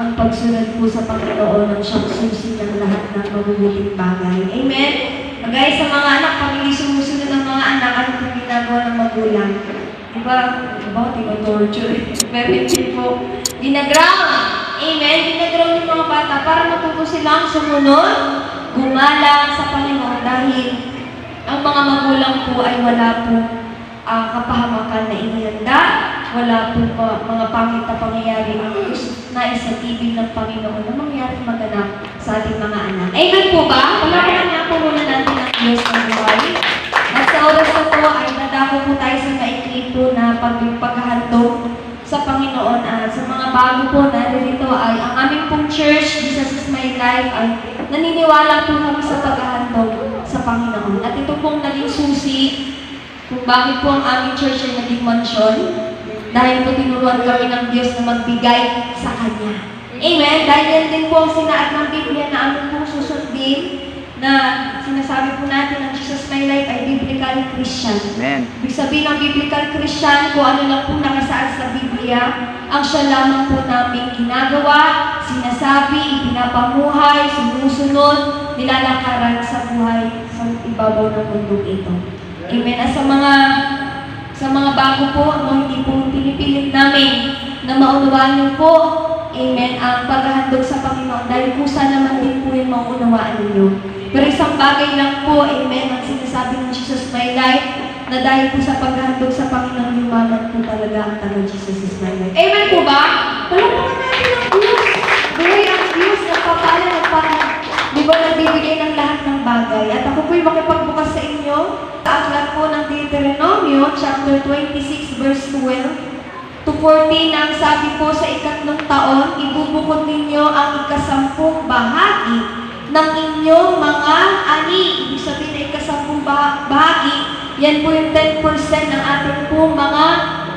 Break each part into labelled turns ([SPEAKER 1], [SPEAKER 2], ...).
[SPEAKER 1] ang pagsunod po sa Panginoon ang siyang susi ng lahat ng mabubuting bagay. Amen? Kagaya sa mga anak, pag hindi sumusunod ng mga anak, ano po ginagawa ng magulang? Diba? Diba? Tino-torture. Pero hindi po. Ginaground. Amen? Ginaground yung mga bata para matuto silang sumunod, gumalang sa Panginoon dahil ang mga magulang po ay wala po ah, kapahamakan na inihanda, wala po pa, mga pangit na pangyayari ang gusto na isatibig ng Panginoon na mangyari maganap sa ating mga anak. Amen po ba? Palakpakan niya po muna natin ang Diyos ng buhay. At sa oras na po ay nadako po tayo sa maikli po na pag paghahandog sa Panginoon. At sa mga bago po na dito ay ang aming pong church, Jesus is my life, ay naniniwala po kami sa paghahandog sa Panginoon. At ito pong naging susi kung bakit po ang aming church ay naging mansyon. Dahil po tinuruan kami ng Diyos na magbigay sa Kanya. Amen? Dahil yan din po ang sinaad ng Biblia na aming pong susundin na sinasabi po natin ang Jesus My Life ay Biblical Christian.
[SPEAKER 2] Amen.
[SPEAKER 1] Ibig sabihin ng Biblical Christian, kung ano lang po nakasaad sa Biblia, ang siya lamang po namin ginagawa, sinasabi, pinapamuhay, sinusunod, nilalakaran sa buhay sa ibabaw ng mundo ito. Amen. At sa mga sa mga bago po, no, hindi po pinipilit namin na maunawaan niyo po, amen, ang paghahandog sa Panginoon dahil kusa naman din po yung maunawaan ninyo. Pero isang bagay lang po, amen, ang sinasabi ng Jesus My Life, na dahil po sa paghahandog sa Panginoon, yumaman po talaga ang taga Jesus is my life. Amen po ba? Palapaan natin ang Diyos. Buhay ang Diyos, nagpapala, nagpapala. Di ba nagbibigay ng bagay? At ako po'y makipagbukas sa inyo sa aklat po ng Deuteronomio, chapter 26, verse 12 to 14, ang sabi po sa ikatlong taon, ibubukod ninyo ang ikasampung bahagi ng inyong mga ani. Ibig sabihin na ikasampung bah- bahagi, yan po yung 10% ng ating po mga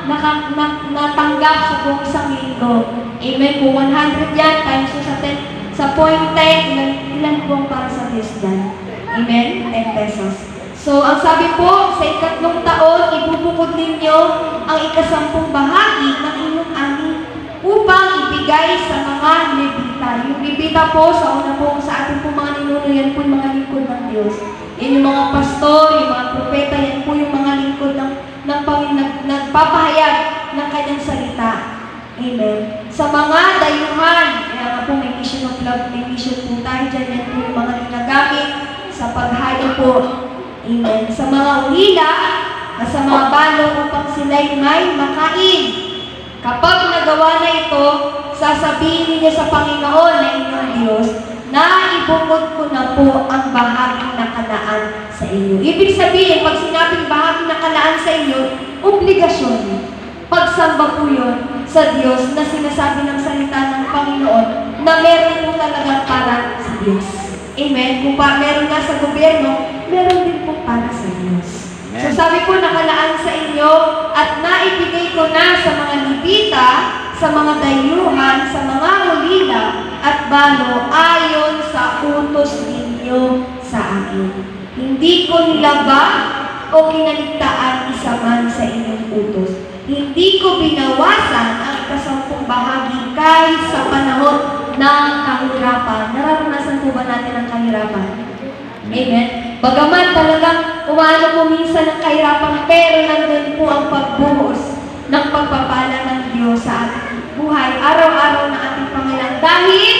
[SPEAKER 1] naka, na, natanggap sa buong isang linggo. Amen po, 100 yan times po sa 10, sa point 10, ilan, ilan po para sa Diyos dyan? Amen? 10 pesos. So, ang sabi po, sa ikatlong taon, ibubukod ninyo ang ikasampung bahagi ng inyong ani upang ibigay sa mga Levita. Yung Levita po, sa una po, sa ating po mga ninuno, yan po yung mga lingkod ng Diyos. Yan yung mga pastor, yung mga propeta, yan po yung mga lingkod ng, ng Panginoon, nag, nagpapahayag ng kanyang salita. Amen. Sa mga dayuhan, kaya nga po may mission of love, may mission po tayo dyan, yan po yung mga ginagamit sa paghayo po Amen. Sa mga ulila, at sa mga balo upang sila'y may makain. Kapag nagawa na ito, sasabihin ninyo sa Panginoon na inyong Diyos, na ibukod ko na po ang bahagi na kanaan sa inyo. Ibig sabihin, pag sinabing bahagi na kanaan sa inyo, obligasyon. Pagsamba po yun sa Diyos na sinasabi ng salita ng Panginoon na meron po talaga para sa Diyos. Amen. Kung pa meron nga sa gobyerno, meron din para sa Diyos.
[SPEAKER 2] Amen.
[SPEAKER 1] So sabi ko, nakalaan sa inyo at naibigay ko na sa mga libita, sa mga dayuhan, sa mga hulila at balo ayon sa utos ninyo sa akin. Hindi ko nilaba o kinaligtaan isa man sa inyong utos. Hindi ko binawasan ang kasampung bahagi kahit sa panahon ng kahirapan. Nararanasan po ba natin ang kahirapan? Amen. Bagaman talagang umano po minsan ng kahirapan, pero nandun po ang pagbuhos ng pagpapala ng Diyos sa ating buhay, araw-araw na ating Panginoon. Dahil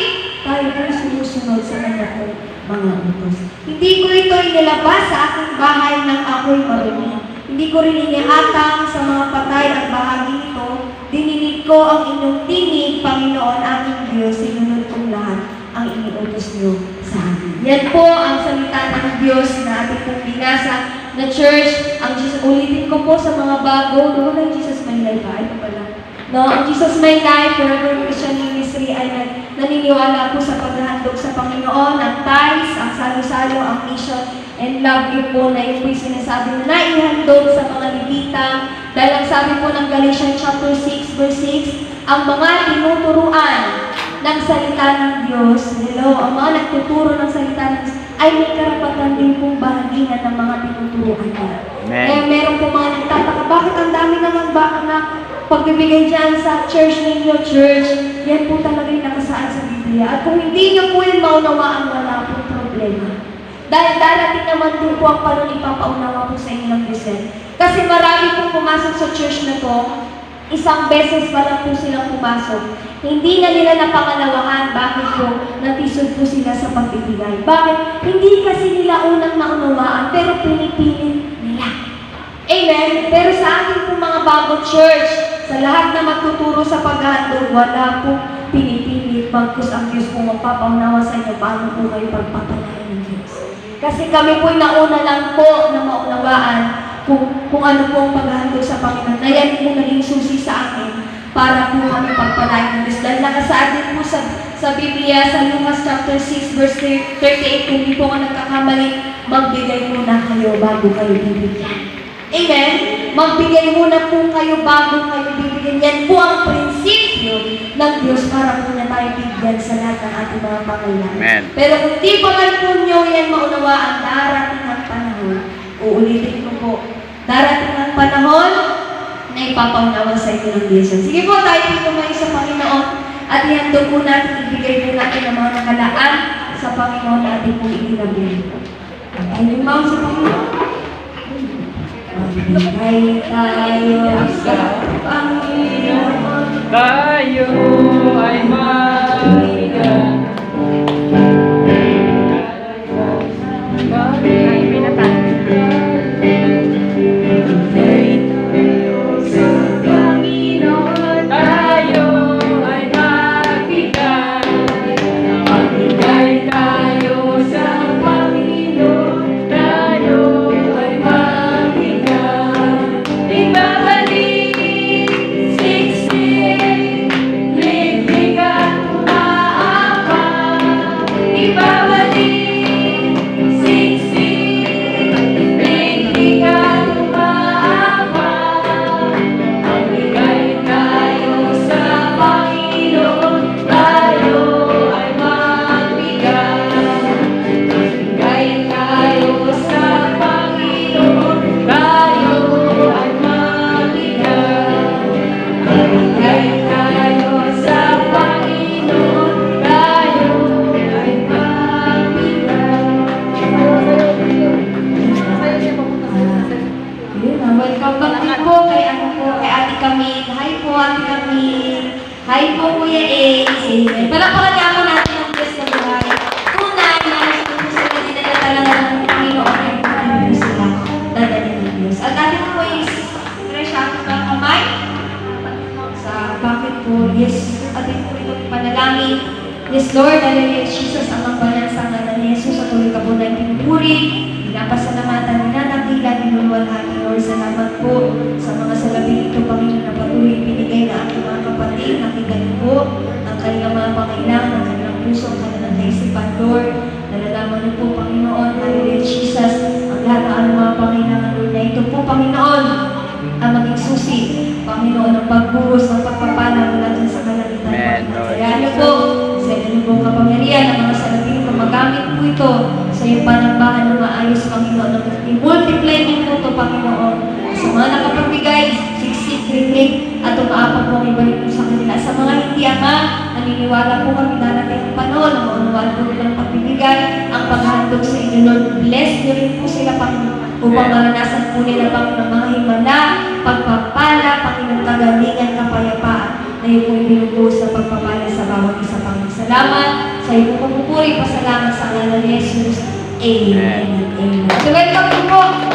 [SPEAKER 1] tayo po sumusunod sa kanya po mga utos. Hindi ko ito inilabas sa aking bahay ng ako'y marumi. Hindi ko rin iniatang sa mga patay at bahagi nito. Dininig ko ang inyong tinig, Panginoon, aming Diyos, sinunod kong lahat ang iniutos niyo. Yan po ang salita ng Diyos na ating pong binasa na church. Ang Jesus, ulitin ko po sa mga bago, no, na Jesus My Life, ah, ito pala. No, ang Jesus My Life, Forever Christian Ministry ay naniniwala po sa paghahandog sa Panginoon, ang ties, ang salo-salo, ang mission, and love you po na yung sinasabi na naihandog sa mga libita. Dahil ang sabi po ng Galatians chapter 6, verse 6, ang mga tinuturuan ng salita ng Diyos, hello, ang mga nagtuturo ng salita ng Diyos, ay may karapatan din pong bahaginan ng mga tinuturuan niya.
[SPEAKER 2] Amen.
[SPEAKER 1] Kaya meron po mga nagtataka, bakit ang dami naman ba na pagbibigay dyan sa church ninyo, church, yan po talaga yung nakasaad sa Biblia. At kung hindi nyo po yun maunawaan, wala po problema. Dahil darating naman din po ang panahon ipapaunawa po sa inyo ng Diyos. Kasi marami pong pumasok sa church na to, isang beses pa lang po silang pumasok. Hindi na nila napangalawahan bakit po natisod po sila sa pagbibigay. Bakit? Hindi kasi nila unang naunawaan, pero pinipilit nila. Amen? Pero sa ating po mga bagong church, sa lahat na magtuturo sa paghahandog, wala po pinipilit bagkus ang Diyos kung magpapaunawa sa inyo paano po kayo pagpapalain ng Diyos. Kasi kami po nauna lang po na maunawaan kung, kung ano po ang paghahandog sa Panginoon. Na yan po naging susi sa amin para po kami pagpalain ng Diyos. Dahil nakasaad din po sa, sa Biblia, sa Lucas chapter 6, verse 38, kung di po ako nagkakamali, magbigay muna kayo bago kayo bibigyan. Amen? Magbigay muna po kayo bago kayo bibigyan. Yan po ang prinsipyo ng Diyos para po na tayo bigyan sa lahat ng ating mga pangailangan.
[SPEAKER 2] Amen.
[SPEAKER 1] Pero kung di pa man po nyo yan maunawaan, darating ang panahon, uulitin ko darating ang panahon na ipapaunawa sa inyo ng. Sige po, tayo po tumayo sa Panginoon at ihandog po natin, ibigay po natin ang mga nakalaan sa Panginoon na ating po itinabi. Ay, lumaw sa Panginoon. Magbigay tayo sa Panginoon.
[SPEAKER 3] Tayo
[SPEAKER 1] Hi po, Kuya Ace. Amen. Palakpakan niya ako natin ng Diyos na buhay. Tunay na po sila dinala talaga ng Panginoon ay ano po sila dadali ng Diyos. At atin po is Tresha, ang kamay sa bakit po, yes, atin po ito panalangin. Yes, Lord, hallelujah, Jesus, ang mga banal sa ngalan ni Jesus, at tuloy ka po na pinupuri, pinapasalamatan, ninanakila, minulwalhati, Lord, salamat po sa mga salabi ito, Panginoon, na patuloy na aking kapatid, nakikita po ang kanilang mga pangailangan, ang kanilang puso, ang kanilang kaisipan, Lord, nalalaman niyo po, Panginoon, hallelujah, Jesus, ang lahat ng mga pangailangan, Lord, na ito po, Panginoon, ang maging susi, Panginoon, ng pagbuhos, ng pagpapala mula dyan sa kalangitan.
[SPEAKER 2] Amen. Lord
[SPEAKER 1] Kaya niyo po, sa inyo pong kapangyarihan, ang mga salabi ko, magamit po ito sa iyong panambahan ng maayos, Panginoon. I-multiply niyo po ito, Panginoon. Sa mga nakapagbigay, siksik, ringling, at umaapag po ibalik po sa kanila. Sa mga hindi ama, naniniwala po kami darating ang panahon, ang maunawaan po nilang pagbibigay, ang paghandog sa inyo, Lord. Bless niyo rin po sila, Panginoon upang maranasan po nila Panginoon mga himala, pagpapala, Panginoon kagalingan, kapayapaan na iyo po ibinubuhos sa pagpapala sa bawat isa Panginoon. Salamat sa iyo po pagpupuri, pasalamat sa ngalan ni Jesus. Amen. Amen. So welcome po po